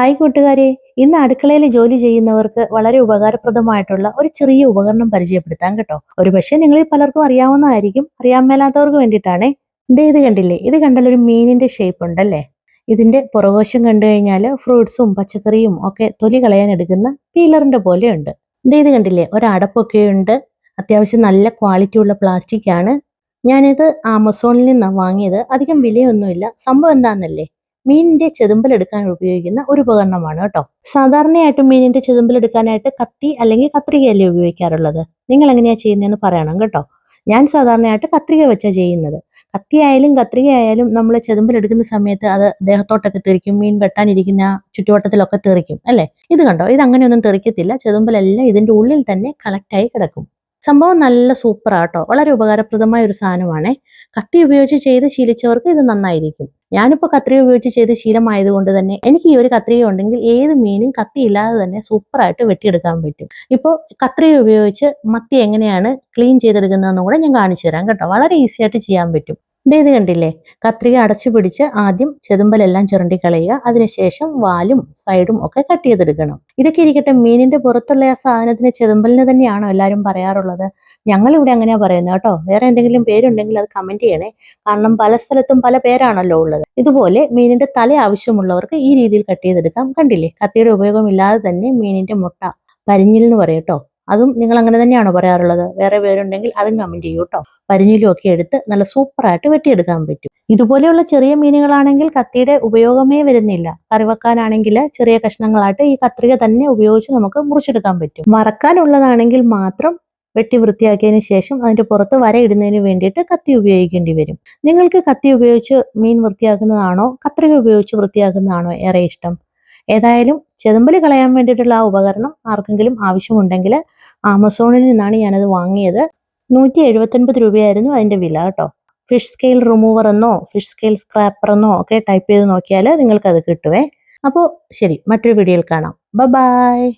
Hi കൂട്ടുകാരെ. ഇന്ന് അടുക്കളയിൽ ജോലി ചെയ്യുന്നവർക്ക് വളരെ ഉപകാരപ്രദമായിട്ടുള്ള ഒരു ചെറിയ ഉപകരണം പരിചയപ്പെടുത്താം കേട്ടോ. ഒരു പക്ഷേ നിങ്ങളിൽ പലർക്കും അറിയാവുന്നതായിരിക്കും. അറിയാൻ മേലാത്തവർക്ക് വേണ്ടിയിട്ടാണേ. ദേ ഇത് കണ്ടില്ലേ? ഇത് കണ്ടാൽ ഒരു മീനിന്റെ ഷേപ്പ് ഉണ്ടല്ലേ? ഇതിന്റെ പുറകോശം കണ്ടു കഴിഞ്ഞാൽ ഫ്രൂട്ട്സും പച്ചക്കറിയും ഒക്കെ തൊലി കളയാൻ എടുക്കുന്ന പീലറിന്റെ പോലെയുണ്ട്. ദേ ഇത് കണ്ടില്ലേ? ഒരടപ്പൊക്കെ ഉണ്ട്. അത്യാവശ്യം നല്ല ക്വാളിറ്റി ഉള്ള പ്ലാസ്റ്റിക് ആണ്. ഞാനിത് ആമസോണിൽ നിന്നാണ് വാങ്ങിയത്. അധികം വിലയൊന്നുമില്ല. സംഭവം എന്താണെന്നല്ലേ മീനിന്റെ ചെതുമ്പൽ എടുക്കാൻ ഉപയോഗിക്കുന്ന ഒരു ഉപകരണമാണ് കേട്ടോ. സാധാരണയായിട്ട് മീനിന്റെ ചെതുമ്പൽ എടുക്കാനായിട്ട് കത്തി അല്ലെങ്കിൽ കത്രികയല്ലേ ഉപയോഗിക്കാറുള്ളത്? നിങ്ങൾ എങ്ങനെയാ ചെയ്യുന്നതെന്ന് പറയണം കേട്ടോ. ഞാൻ സാധാരണയായിട്ട് കത്രിക വെച്ചാ ചെയ്യുന്നത്. കത്തി ആയാലും കത്രിക ആയാലും നമ്മൾ ചെതുമ്പൽ എടുക്കുന്ന സമയത്ത് അത് ദേഹത്തോട്ടൊക്കെ തെറിക്കും മീൻ വെട്ടാനിരിക്കുന്ന ചുറ്റുവട്ടത്തിലൊക്കെ തെറിക്കും അല്ലേ? ഇത് കണ്ടോ? ഇത് അങ്ങനെയൊന്നും തെറിക്കത്തില്ല. ചെതുമ്പലെല്ലാം ഇതിന്റെ ഉള്ളിൽ തന്നെ കളക്റ്റായി കിടക്കും. സംഭവം നല്ല സൂപ്പർ ആട്ടോ വളരെ ഉപകാരപ്രദമായ ഒരു സാധനമാണേ. കത്തി ഉപയോഗിച്ച് ചെയ്ത് ശീലിച്ചവർക്ക് ഇത് നന്നായിരിക്കും. ഞാനിപ്പോൾ കത്രിക ഉപയോഗിച്ച് ചെയ്ത് ശീലമായതുകൊണ്ട് തന്നെ എനിക്ക് ഈ ഒരു കത്രിക ഉണ്ടെങ്കിൽ ഏത് മീനും കത്തി ഇല്ലാതെ തന്നെ സൂപ്പറായിട്ട് വെട്ടിയെടുക്കാൻ പറ്റും. ഇപ്പോൾ കത്രിക ഉപയോഗിച്ച് മത്തി എങ്ങനെയാണ് ക്ലീൻ ചെയ്തെടുക്കുന്നതെന്നും കൂടെ ഞാൻ കാണിച്ചു തരാം കേട്ടോ. വളരെ ഈസി ആയിട്ട് ചെയ്യാൻ പറ്റും. ഇത് കണ്ടില്ലേ? കത്രിക അടച്ചു പിടിച്ച് ആദ്യം ചെതുമ്പലെല്ലാം ചുരണ്ടി കളയുക അതിനുശേഷം വാലും സൈഡും ഒക്കെ കട്ട് ചെയ്തെടുക്കണം. ഇതൊക്കെ ഇരിക്കട്ടെ മീനിന്റെ പുറത്തുള്ള ആ സാധനത്തിന് ചെതുമ്പലിന് തന്നെയാണോ എല്ലാവരും പറയാറുള്ളത്? ഞങ്ങൾ ഇവിടെ അങ്ങനെയാ പറയുന്നത് കേട്ടോ. വേറെ എന്തെങ്കിലും പേരുണ്ടെങ്കിൽ അത് കമന്റ് ചെയ്യണേ. കാരണം പല സ്ഥലത്തും പല പേരാണല്ലോ ഉള്ളത്. ഇതുപോലെ മീനിന്റെ തല ആവശ്യമുള്ളവർക്ക് ഈ രീതിയിൽ കട്ട് ചെയ്തെടുക്കാം. കണ്ടില്ലേ? കത്തിയുടെ ഉപയോഗമില്ലാതെ തന്നെ മീനിന്റെ മുട്ട പരിഞ്ഞിൽ എന്ന് പറയട്ടോ അതും നിങ്ങൾ അങ്ങനെ തന്നെയാണോ പറയാറുള്ളത്? വേറെ പേരുണ്ടെങ്കിൽ അതും കമന്റ് ചെയ്യൂ കേട്ടോ പരിഞ്ഞിലും ഒക്കെ എടുത്ത് നല്ല സൂപ്പറായിട്ട് വെട്ടിയെടുക്കാൻ പറ്റും. ഇതുപോലെയുള്ള ചെറിയ മീനുകളാണെങ്കിൽ കത്തിയുടെ ഉപയോഗമേ വരുന്നില്ല. കറി വെക്കാനാണെങ്കിൽ ചെറിയ കഷ്ണങ്ങളായിട്ട് ഈ കത്രിക തന്നെ ഉപയോഗിച്ച് നമുക്ക് മുറിച്ചെടുക്കാൻ പറ്റും. വറക്കാനുള്ളതാണെങ്കിൽ മാത്രം വെട്ടി വൃത്തിയാക്കിയതിന് ശേഷം അതിന്റെ പുറത്ത് വര ഇടുന്നതിന് വേണ്ടിയിട്ട് കത്തി ഉപയോഗിക്കേണ്ടി വരും. നിങ്ങൾക്ക് കത്തി ഉപയോഗിച്ച് മീൻ വൃത്തിയാക്കുന്നതാണോ? കത്രിക ഉപയോഗിച്ച് വൃത്തിയാക്കുന്നതാണോ ഏറെ ഇഷ്ടം? ഏതായാലും ചെതുമ്പൽ കളയാൻ വേണ്ടിയിട്ടുള്ള ആ ഉപകരണം ആർക്കെങ്കിലും ആവശ്യമുണ്ടെങ്കിൽ ആമസോണിൽ നിന്നാണ് ഞാനത് വാങ്ങിയത്. നൂറ്റി എഴുപത്തൊൻപത് രൂപയായിരുന്നു അതിന്റെ വില കേട്ടോ. ഫിഷ് സ്കെയിൽ റിമൂവർ എന്നോ ഫിഷ് സ്കെയിൽ സ്ക്രാപ്പർ എന്നോ ഒക്കെ ടൈപ്പ് ചെയ്ത് നോക്കിയാൽ നിങ്ങൾക്കത് കിട്ടുവേ. അപ്പോൾ ശരി മറ്റൊരു വീഡിയോയിൽ കാണാം. ബ ബായ്